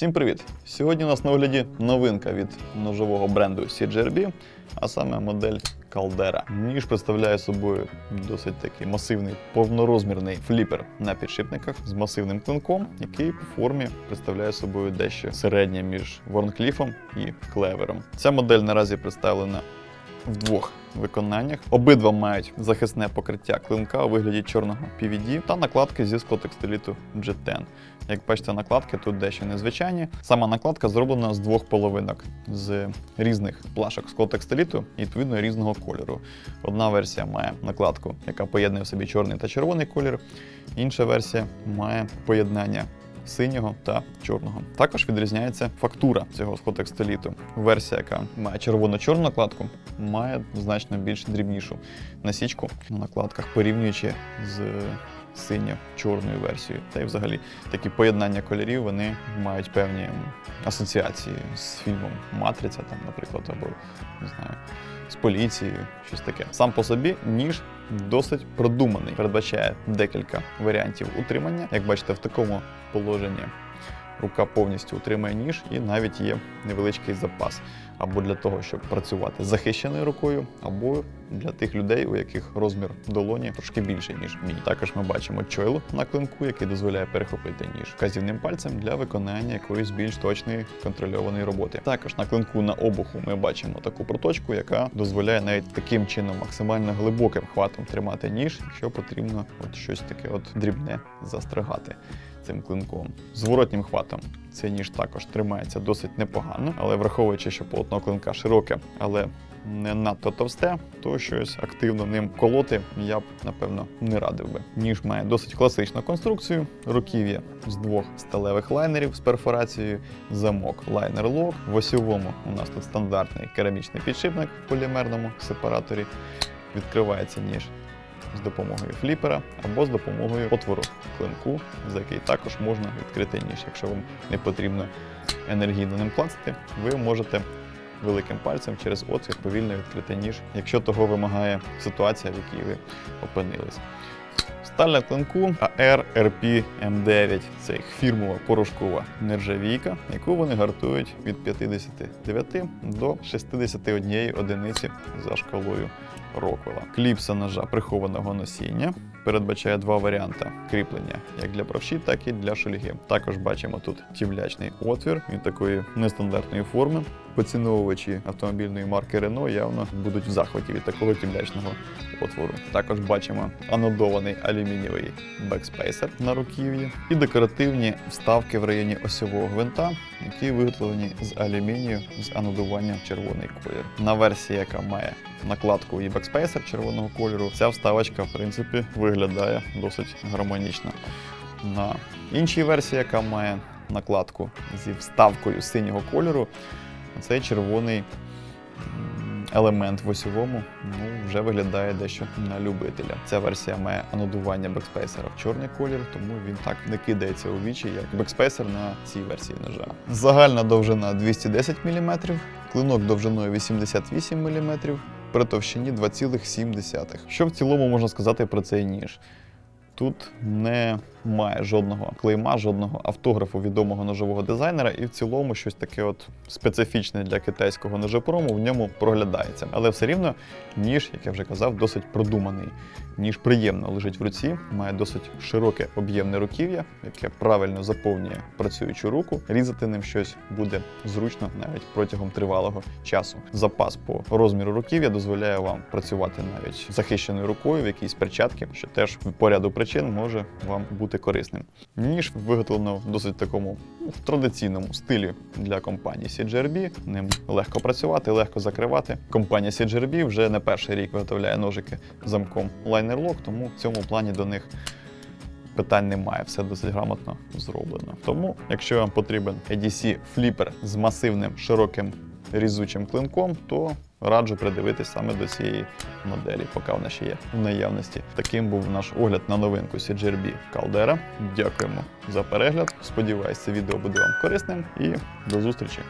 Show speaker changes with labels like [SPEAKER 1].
[SPEAKER 1] Всім привіт! Сьогодні у нас на огляді новинка від ножового бренду CGRB, а саме модель Caldera. Ніж представляє собою досить такий масивний повнорозмірний фліпер на підшипниках з масивним клинком, який по формі представляє собою дещо середнє між Ворнкліфом і клевером. Ця модель наразі представлена в двох виконаннях. Обидва мають захисне покриття клинка у вигляді чорного PVD та накладки зі склотекстиліту G10. Як бачите, накладки тут дещо незвичайні. Сама накладка зроблена з двох половинок з різних плашок склотекстиліту і відповідно різного кольору. Одна версія має накладку, яка поєднує в собі чорний та червоний колір. Інша версія має поєднання синього та чорного. Також відрізняється фактура цього схотекстоліту. Версія, яка має червоно-чорну накладку, має значно більш дрібнішу насічку на накладках, порівнюючи з синьо-чорною версією. Та й взагалі такі поєднання кольорів вони мають певні асоціації з фільмом Матриця, там, наприклад, або не знаю, з поліцією, щось таке. Сам по собі ніж досить продуманий, передбачає декілька варіантів утримання. Як бачите, в такому положенні рука повністю утримує ніж, і навіть є невеличкий запас або для того, щоб працювати захищеною рукою, або для тих людей, у яких розмір долоні трошки більший, ніж мій. Також ми бачимо чойл на клинку, який дозволяє перехопити ніж вказівним пальцем для виконання якоїсь більш точної контрольованої роботи. Також на клинку на обуху ми бачимо таку проточку, яка дозволяє навіть таким чином максимально глибоким хватом тримати ніж, якщо потрібно от щось таке от дрібне застригати цим клинком. Зворотнім хватом цей ніж також тримається досить непогано, але враховуючи, що полотно клинка широке, але не надто товсте, то щось активно ним колоти я б напевно не радив би. Ніж має досить класичну конструкцію, руків'я з двох сталевих лайнерів з перфорацією, замок лайнер-лок. В осьовому у нас тут стандартний керамічний підшипник в полімерному сепараторі. Відкривається ніж з допомогою фліпера або з допомогою отвору клинку, за який також можна відкрити ніж. Якщо вам не потрібно енергійно ним клацати, ви можете великим пальцем через отвір повільно відкрити ніж, якщо того вимагає ситуація, в якій ви опинились. Сталь на клинку AR RP M9 це їх фірмова порошкова нержавійка, яку вони гартують від 59 до 61 одиниці за шкалою Роквелла. Кліпса ножа прихованого носіння передбачає два варіанти кріплення як для правші, так і для шульги. Також бачимо тут тівлячний отвір він такої нестандартної форми. Поціновувачі автомобільної марки Renault явно будуть в захваті від такого тівлячного отвору. Також бачимо анодований алюмінієвий бекспейсер на руків'ї і декоративні вставки в районі осьового гвинта, які виготовлені з алюмінію з анодуванням червоний колір. На версії, яка має накладку і бекспейсер червоного кольору, ця вставочка, в принципі, виглядає досить гармонічно. На іншій версії, яка має накладку зі вставкою синього кольору, цей червоний елемент в осьовому ну, вже виглядає дещо на любителя. Ця версія має анодування бекспейсера в чорний колір, тому він так не кидається у вічі, як бекспейсер на цій версії ножа. Загальна довжина 210 мм, клинок довжиною 88 мм, при товщині 2,7. Що в цілому можна сказати про цей ніж? Тут немає жодного клейма, жодного автографу відомого ножового дизайнера, і в цілому щось таке от специфічне для китайського ножопрому в ньому проглядається. Але все рівно ніж, як я вже казав, досить продуманий. Ніж приємно лежить в руці, має досить широке об'ємне руків'я, яке правильно заповнює працюючу руку. Різати ним щось буде зручно навіть протягом тривалого часу. Запас по розміру руків'я дозволяє вам працювати навіть захищеною рукою в якійсь перчатки, що теж по ряду причин може вам бути корисним. Ніж виготовлено в досить такому в традиційному стилі для компанії CGRB. Ним легко працювати, легко закривати. Компанія CGRB вже не перший рік виготовляє ножики замком Lock, тому в цьому плані до них питань немає, все досить грамотно зроблено. Тому, якщо вам потрібен EDC фліпер з масивним широким різучим клинком, то раджу придивитись саме до цієї моделі, поки вона ще є в наявності. Таким був наш огляд на новинку CGRB Caldera. Дякуємо за перегляд. Сподіваюсь, це відео буде вам корисним і до зустрічі!